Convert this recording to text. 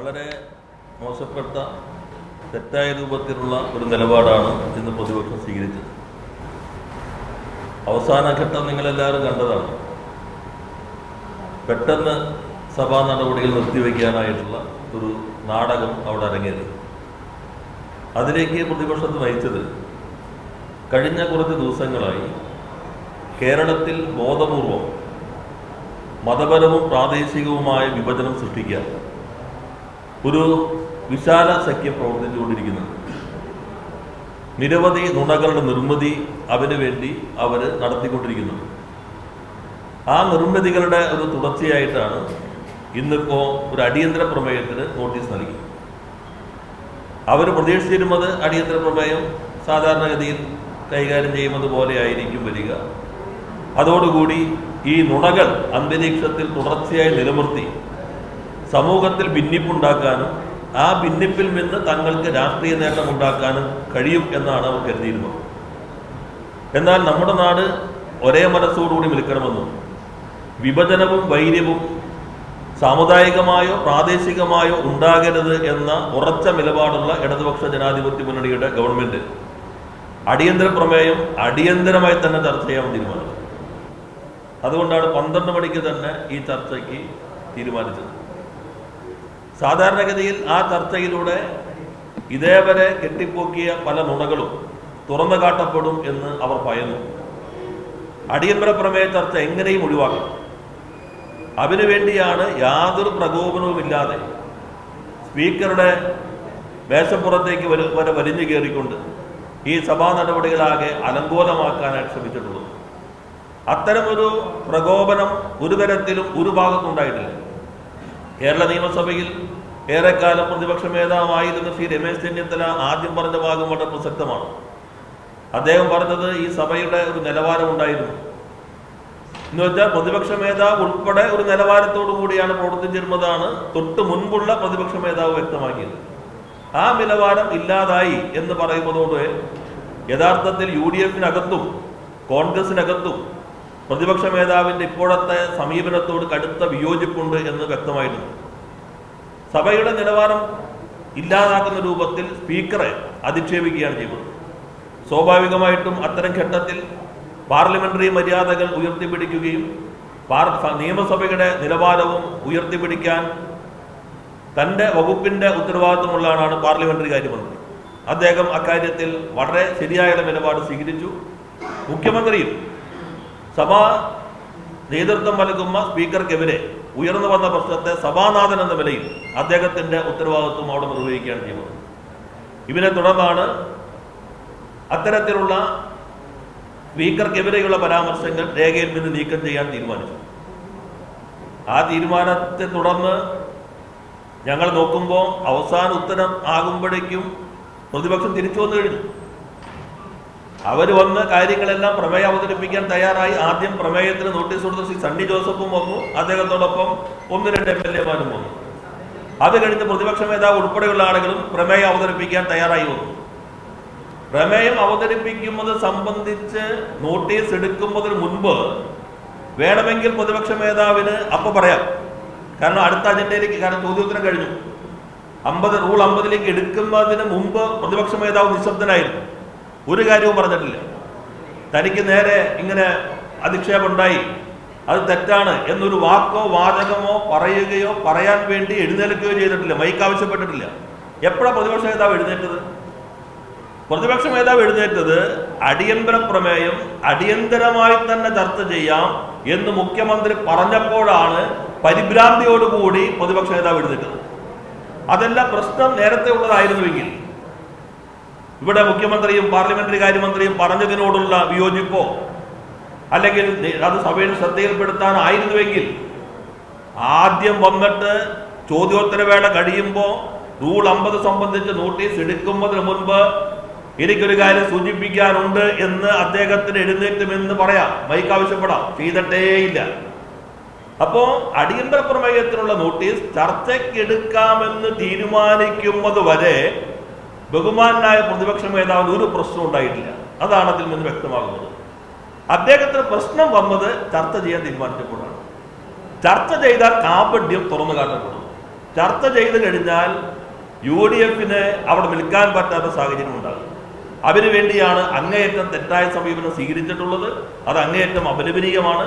വളരെ മോശപ്പെട്ട തെറ്റായ രൂപത്തിലുള്ള ഒരു നിലപാടാണ് ഇന്ന് പ്രതിപക്ഷം സ്വീകരിച്ചത്. അവസാന ഘട്ടം നിങ്ങളെല്ലാവരും കണ്ടതാണ്. പെട്ടെന്ന് സഭാ നടപടികൾ നിർത്തിവെക്കാനായിട്ടുള്ള ഒരു നാടകം അവിടെ അരങ്ങേറി. അതിലേക്ക് പ്രതിപക്ഷത്ത് നയിച്ചത് കഴിഞ്ഞ കുറച്ച് ദിവസങ്ങളായി കേരളത്തിൽ ബോധപൂർവം മതപരവും പ്രാദേശികവുമായ വിഭജനം സൃഷ്ടിക്കുക. ഒരു വിശാല സഖ്യം പ്രവർത്തിച്ചുകൊണ്ടിരിക്കുന്നത് നിരവധി നുണകളുടെ നിർമ്മിതി അവന് വേണ്ടി അവർ നടത്തിക്കൊണ്ടിരിക്കുന്നുണ്ട് ആ നിർമ്മിതികളുടെ ഒരു തുടർച്ചയായിട്ടാണ് ഇന്നിപ്പോൾ ഒരു അടിയന്തര പ്രമേയത്തിന് നോട്ടീസ് നൽകി. അവർ പ്രതീക്ഷിച്ചിരുന്നത് അടിയന്തര പ്രമേയം സാധാരണഗതിയിൽ കൈകാര്യം ചെയ്യുന്നത് പോലെ ആയിരിക്കും വരിക. അതോടുകൂടി ഈ നുണകൾ അന്തരീക്ഷത്തിൽ തുടർച്ചയായി നിലനിർത്തി സമൂഹത്തിൽ ഭിന്നിപ്പുണ്ടാക്കാനും ആ ഭിന്നിപ്പിൽ നിന്ന് തങ്ങൾക്ക് രാഷ്ട്രീയ നേട്ടം ഉണ്ടാക്കാനും കഴിയും എന്നാണ് അവർ കരുതിയിരുന്നത്. എന്നാൽ നമ്മുടെ നാട് ഒരേ മനസ്സോടുകൂടി നിൽക്കണമെന്നും വിഭജനവും വൈര്യവും സാമുദായികമായോ പ്രാദേശികമായോ ഉണ്ടാകരുത് എന്ന ഉറച്ച നിലപാടുള്ള ഇടതുപക്ഷ ജനാധിപത്യ മുന്നണിയുടെ ഗവൺമെന്റ് അടിയന്തര പ്രമേയം അടിയന്തരമായി തന്നെ ചർച്ച ചെയ്യാൻ തീരുമാനിച്ചു. അതുകൊണ്ടാണ് പന്ത്രണ്ട് മണിക്ക് തന്നെ ഈ ചർച്ചയ്ക്ക് തീരുമാനിച്ചത്. സാധാരണഗതിയിൽ ആ ചർച്ചയിലൂടെ ഇതേവരെ കെട്ടിപ്പോക്കിയ പല നുണകളും തുറന്നു കാട്ടപ്പെടും എന്ന് അവർ പറയുന്നു. അടിയന്തര പ്രമേയ ചർച്ച എങ്ങനെയും ഒഴിവാക്കണം അതിനുവേണ്ടിയാണ് യാതൊരു പ്രകോപനവുമില്ലാതെ സ്പീക്കറുടെ മേശപ്പുറത്തേക്ക് വരു വലിഞ്ഞു കയറിക്കൊണ്ട് ഈ സഭാ നടപടികളാകെ അലങ്കോലമാക്കാനായിട്ട് ശ്രമിച്ചിട്ടുള്ളത്. അത്തരമൊരു പ്രകോപനം ഒരു തരത്തിലും ഒരു ഭാഗത്തുണ്ടായിട്ടില്ല. കേരള നിയമസഭയിൽ ഏറെക്കാലം പ്രതിപക്ഷ നേതാവായിരുന്ന ശ്രീ രമേശ് ചെന്നിത്തല ആദ്യം പറഞ്ഞ ഭാഗം വളരെ പ്രസക്തമാണ്. അദ്ദേഹം പറഞ്ഞത് ഈ സഭയുടെ ഒരു നിലവാരമുണ്ടായിരുന്നു എന്ന് വെച്ചാൽ പ്രതിപക്ഷ നേതാവ് ഉൾപ്പെടെ ഒരു നിലവാരത്തോടു കൂടിയാണ് പ്രവർത്തിച്ചിരുന്നതാണ് തൊട്ട് മുൻപുള്ള പ്രതിപക്ഷ നേതാവ് വ്യക്തമാക്കിയത്. ആ നിലവാരം ഇല്ലാതായി എന്ന് പറയുന്നതോടെ യഥാർത്ഥത്തിൽ യു ഡി എഫിനകത്തും കോൺഗ്രസിനകത്തും പ്രതിപക്ഷ നേതാവിന്റെ ഇപ്പോഴത്തെ സമീപനത്തോട് കടുത്ത വിയോജിപ്പുണ്ട് എന്ന് വ്യക്തമായിരുന്നു സഭയുടെ നിലവാരം ഇല്ലാതാക്കുന്ന രൂപത്തിൽ സ്പീക്കറെ അധിക്ഷേപിക്കുകയാണ് ചെയ്തത് സ്വാഭാവികമായിട്ടും അത്തരം ഘട്ടത്തിൽ പാർലമെന്ററി മര്യാദകൾ ഉയർത്തിപ്പിടിക്കുകയും നിയമസഭയുടെ നിലവാരവും ഉയർത്തിപ്പിടിക്കാൻ തന്റെ വകുപ്പിന്റെ ഉത്തരവാദിത്തമുള്ളതാണ് പാർലമെന്ററി കാര്യമന്ത്രി അദ്ദേഹം അക്കാര്യത്തിൽ വളരെ ശരിയായ നിലപാട് സ്വീകരിച്ചു. മുഖ്യമന്ത്രിയും സഭാ നേതൃത്വം നൽകുന്ന സ്പീക്കർക്കെതിരെ ഉയർന്നു വന്ന പ്രശ്നത്തെ സഭാനാഥൻ എന്ന നിലയിൽ അദ്ദേഹത്തിന്റെ ഉത്തരവാദിത്വം അവിടെ നിർവഹിക്കുകയാണ് ചെയ്യുന്നത്. ഇതിനെ തുടർന്നാണ് അത്തരത്തിലുള്ള സ്പീക്കർക്കെതിരെയുള്ള പരാമർശങ്ങൾ രേഖയിൽ നിന്ന് നീക്കം ചെയ്യാൻ തീരുമാനിച്ചു ആ തീരുമാനത്തെ തുടർന്ന് ഞങ്ങൾ നോക്കുമ്പോൾ അവസാന ഉത്തരം ആകുമ്പോഴേക്കും പ്രതിപക്ഷം തിരിച്ചു വന്നു കഴിഞ്ഞു. അവർ വന്ന് കാര്യങ്ങളെല്ലാം പ്രമേയം അവതരിപ്പിക്കാൻ തയ്യാറായി. ആദ്യം പ്രമേയത്തിന് നോട്ടീസ് കൊടുത്ത ശ്രീ സണ്ണി ജോസഫും വന്നു. അദ്ദേഹത്തോടൊപ്പം ഒന്ന് രണ്ട് എം എൽ എമാരും വന്നു. അത് കഴിഞ്ഞ് പ്രതിപക്ഷ നേതാവ് ഉൾപ്പെടെയുള്ള ആളുകളും പ്രമേയം അവതരിപ്പിക്കാൻ തയ്യാറായി വന്നു. പ്രമേയം അവതരിപ്പിക്കുന്നത് സംബന്ധിച്ച് നോട്ടീസ് എടുക്കുന്നതിന് മുൻപ് വേണമെങ്കിൽ പ്രതിപക്ഷ നേതാവിന് അപ്പൊ പറയാം. കാരണം അടുത്ത അജണ്ടയിലേക്ക് കാരണം ചോദ്യോത്തരം കഴിഞ്ഞു. അമ്പത് റൂൾ അമ്പതിലേക്ക് എടുക്കുന്നതിന് മുമ്പ് പ്രതിപക്ഷ നേതാവ് നിശബ്ദനായിരുന്നു. ഒരു കാര്യവും പറഞ്ഞിട്ടില്ല. തനിക്ക് നേരെ ഇങ്ങനെ അധിക്ഷേപം ഉണ്ടായി അത് തെറ്റാണ് എന്നൊരു വാക്കോ വാചകമോ പറയുകയോ പറയാൻ വേണ്ടി എഴുന്നേൽക്കുകയോ ചെയ്തിട്ടില്ല. മൈക്ക് ആവശ്യപ്പെട്ടിട്ടില്ല. എപ്പോഴാണ് പ്രതിപക്ഷ നേതാവ് എഴുന്നേറ്റത്? പ്രതിപക്ഷ നേതാവ് എഴുന്നേറ്റത് അടിയന്തര പ്രമേയം അടിയന്തരമായി തന്നെ ചർച്ച ചെയ്യാം എന്ന് മുഖ്യമന്ത്രി പറഞ്ഞപ്പോഴാണ് പരിഭ്രാന്തിയോടുകൂടി പ്രതിപക്ഷ നേതാവ് എഴുന്നേറ്റത്. അതെല്ലാം പ്രശ്നം നേരത്തെ ഉള്ളതായിരുന്നുവെങ്കിൽ ഇവിടെ മുഖ്യമന്ത്രിയും പാർലമെന്ററി കാര്യമന്ത്രിയും പറഞ്ഞതിനോടുള്ള വിയോജിപ്പോ അല്ലെങ്കിൽ അത് സഭയിൽ ശ്രദ്ധയിൽപ്പെടുത്താനായിരുന്നുവെങ്കിൽ ആദ്യം വന്നിട്ട് ചോദ്യോത്തരവേള കഴിയുമ്പോൾ റൂൾ അമ്പത് സംബന്ധിച്ച് നോട്ടീസ് എടുക്കുന്നതിന് മുൻപ് എനിക്കൊരു കാര്യം സൂചിപ്പിക്കാനുണ്ട് എന്ന് അദ്ദേഹത്തിന് എഴുന്നേറ്റുമെന്ന് പറയാം. മൈക്ക് ആവശ്യപ്പെടാം. ചെയ്തിട്ടേയില്ല. അപ്പോ അടിയന്തര പ്രമേയത്തിനുള്ള നോട്ടീസ് ചർച്ചയ്ക്കെടുക്കാമെന്ന് തീരുമാനിക്കുന്നത് വരെ ബഹുമാനായ പ്രതിപക്ഷ നേതാവിന് ഒരു പ്രശ്നം ഉണ്ടായിട്ടില്ല. അതാണ് അതിൽ നിന്ന് വ്യക്തമാകുന്നത്. അദ്ദേഹത്തിന് പ്രശ്നം വന്നത് ചർച്ച ചെയ്യാൻ തീരുമാനിച്ചപ്പോഴാണ്. ചർച്ച ചെയ്താൽ കാപഡ്യം തുറന്നു കാട്ടപ്പെടും. ചർച്ച ചെയ്ത് കഴിഞ്ഞാൽ യു ഡി എഫിന് അവിടെ നിൽക്കാൻ പറ്റാത്ത സാഹചര്യം ഉണ്ടാകും. അതിനു വേണ്ടിയാണ് അങ്ങേയറ്റം തെറ്റായ സമീപനം സ്വീകരിച്ചിട്ടുള്ളത്. അത് അങ്ങേയറ്റം അപലപനീയമാണ്.